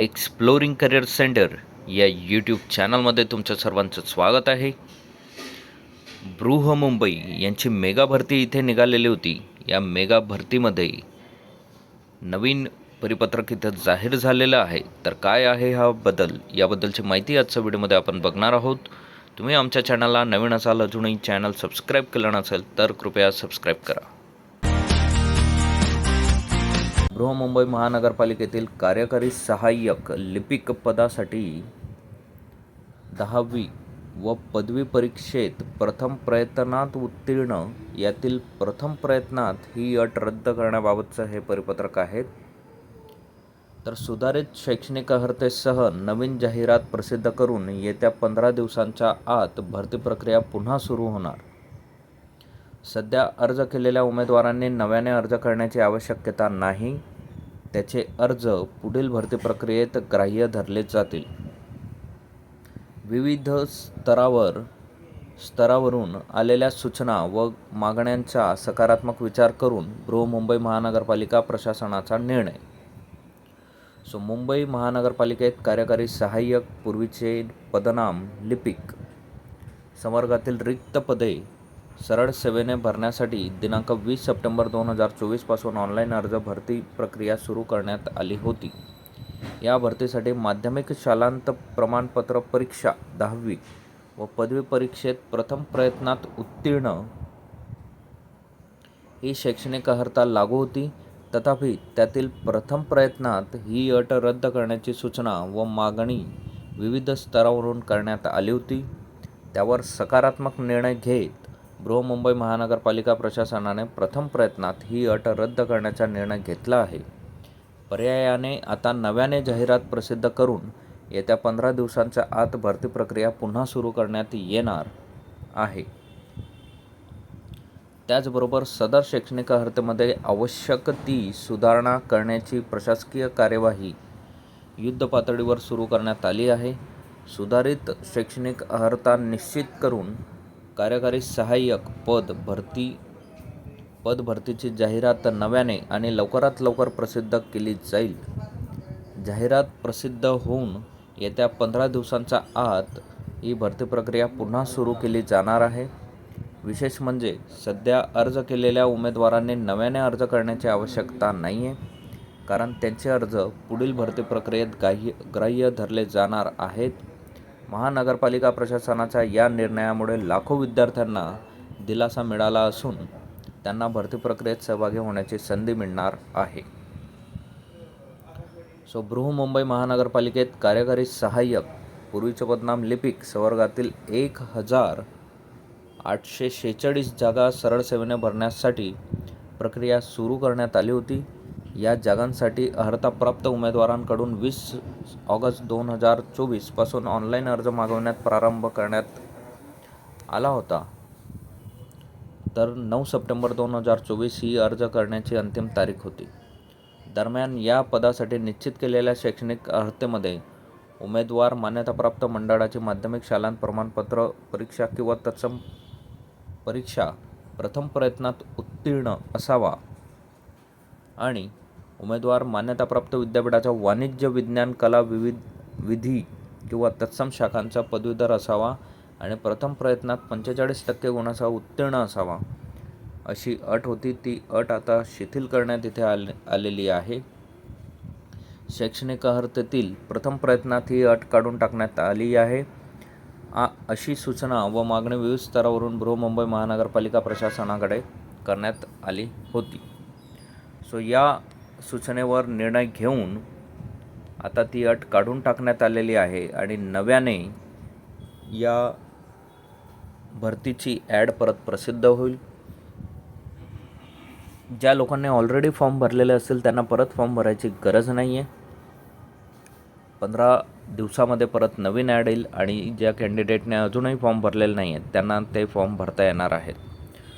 Exploring career centre या YouTube चॅनलमध्ये तुमचं सर्वांचं स्वागत आहे. बृह मुंबई यांची मेगा भरती इथे निघालेली होती. या मेगा भरतीमध्ये नवीन परिपत्रक इथं जाहीर झालेलं आहे. तर काय आहे हा बदल? याबद्दलची माहिती आजच्या व्हिडिओमध्ये आपण बघणार आहोत. तुम्ही आमच्या चॅनलला नवीन असाल अजूनही चॅनल सबस्क्राईब केलं नसेल तर कृपया सबस्क्राईब करा. बृहमुंबई महानगरपालिकेतील कार्यकारी सहाय्यक लिपिक पदासाठी दहावी व पदवी परीक्षेत प्रथम प्रयत्नात उत्तीर्ण. यातील प्रथम प्रयत्नात ही अट रद्द करण्याबाबतचं हे परिपत्रक आहे. तर सुधारित शैक्षणिक अर्हतेसह नवीन जाहिरात प्रसिद्ध करून येत्या पंधरा दिवसांच्या आत भरती प्रक्रिया पुन्हा सुरू होणार. सध्या अर्ज केलेल्या उमेदवारांनी नव्याने अर्ज करण्याची आवश्यकता नाही. त्याचे अर्ज पुढील भरती प्रक्रियेत ग्राह्य धरले जातील. विविध स्तरावर स्तरावरून आलेल्या सूचना व मागण्यांचा सकारात्मक विचार करून बृहमुंबई महानगरपालिका प्रशासनाचा निर्णय. सो मुंबई महानगरपालिकेत कार्यकारी सहाय्यक पूर्वीचे पदनाम लिपिक संवर्गातील रिक्त पदे सरळ सेवेने भरण्यासाठी दिनांक वीस सप्टेंबर दोन हजार चोवीसपासून ऑनलाईन अर्ज भरती प्रक्रिया सुरू करण्यात आली होती. या भरतीसाठी माध्यमिक शालांत प्रमाणपत्र परीक्षा दहावी व पदवी परीक्षेत प्रथम प्रयत्नात उत्तीर्ण. ही शैक्षणिक अर्हता लागू होती. तथापि त्यातील प्रथम प्रयत्नात ही अट रद्द करण्याची सूचना व मागणी विविध स्तरावरून करण्यात आली होती. त्यावर सकारात्मक निर्णय घेत बृहमुंबई महानगरपालिका प्रशासनाने प्रथम प्रयत्नात ही अट रद्द करण्याचा निर्णय घेतला आहे. पर्यायाने आता नव्याने जाहिरात प्रसिद्ध करून येत्या पंधरा दिवसांच्या आत भरती प्रक्रिया पुन्हा सुरू करण्यात येणार आहे. त्याचबरोबर सदर शैक्षणिक अर्हतेमध्ये आवश्यक ती सुधारणा करण्याची प्रशासकीय कार्यवाही युद्धपातळीवर सुरू करण्यात आली आहे. सुधारित शैक्षणिक अर्हता निश्चित करून कार्यकारी सहाय्यक पद भरती पद भरतीची जाहिरात नव्याने आणि लवकरात लवकर प्रसिद्ध केली जाईल. जाहिरात प्रसिद्ध होऊन येत्या पंधरा दिवसांच्या आत ही भरती प्रक्रिया पुन्हा सुरू केली जाणार आहे. विशेष म्हणजे सध्या अर्ज केलेल्या उमेदवारांनी नव्याने अर्ज करण्याची आवश्यकता नाही आहे कारण त्यांचे अर्ज पुढील भरती प्रक्रियेत ग्राह्य ग्राह्य धरले जाणार आहेत. महानगरपालिका प्रशासनाच्या या निर्णयामुळे लाखो विद्यार्थ्यांना दिलासा मिळाला असून त्यांना भरती प्रक्रियेत सहभागी होण्याची संधी मिळणार आहे. सो बृहमुंबई महानगरपालिकेत कार्यकारी सहाय्यक पूर्वीचे पदनाम लिपिक संवर्गातील एक हजार आठशे शेहेचाळीस जागा सरळ सेवेने भरण्यासाठी प्रक्रिया सुरू करण्यात आली होती. या जागांसाठी अर्हताप्राप्त उमेदवारांकडून वीस ऑगस्ट दोन हजार चोवीसपासून ऑनलाईन अर्ज मागवण्यात प्रारंभ करण्यात आला होता. तर नऊ सप्टेंबर दोन हजार चोवीस ही अर्ज करण्याची अंतिम तारीख होती. दरम्यान या पदासाठी निश्चित केलेल्या शैक्षणिक अर्हतेमध्ये उमेदवार मान्यताप्राप्त मंडळाची माध्यमिक शालांत प्रमाणपत्र परीक्षा किंवा तत्सम परीक्षा प्रथम प्रयत्नात उत्तीर्ण असावा. आणि उमेदवार मान्यताप्राप्त विद्यापीठाचा वाणिज्य विज्ञान कला विविध विधी किंवा तत्सम शाखांचा पदवीधर असावा आणि प्रथम प्रयत्नात पंचेचाळीस टक्के गुणासह उत्तीर्ण असावा. अशी अट होती. ती अट आता शिथिल करण्यात इथे आले आलेली आहे. शैक्षणिक अर्हतेतील प्रथम प्रयत्नात ही अट काढून टाकण्यात आली आहे. आ अशी सूचना व मागणी विविध स्तरावरून बृहमुंबई महानगरपालिका प्रशासनाकडे करण्यात आली होती. सो या सूचनेवर निर्णय घेऊन आता ती अट काढून टाकण्यात आलेली आहे आणि नव्याने या भरतीची ॲड परत प्रसिद्ध होईल. ज्या लोकांनी ऑलरेडी फॉर्म भरलेले असेल त्यांना परत फॉर्म भरायची गरज नाही आहे पंधरा दिवसामध्ये परत नवीन ॲड येईल आणि ज्या कॅन्डिडेटने अजूनही फॉर्म भरलेले नाही आहेत त्यांना ते फॉर्म भरता येणार आहेत.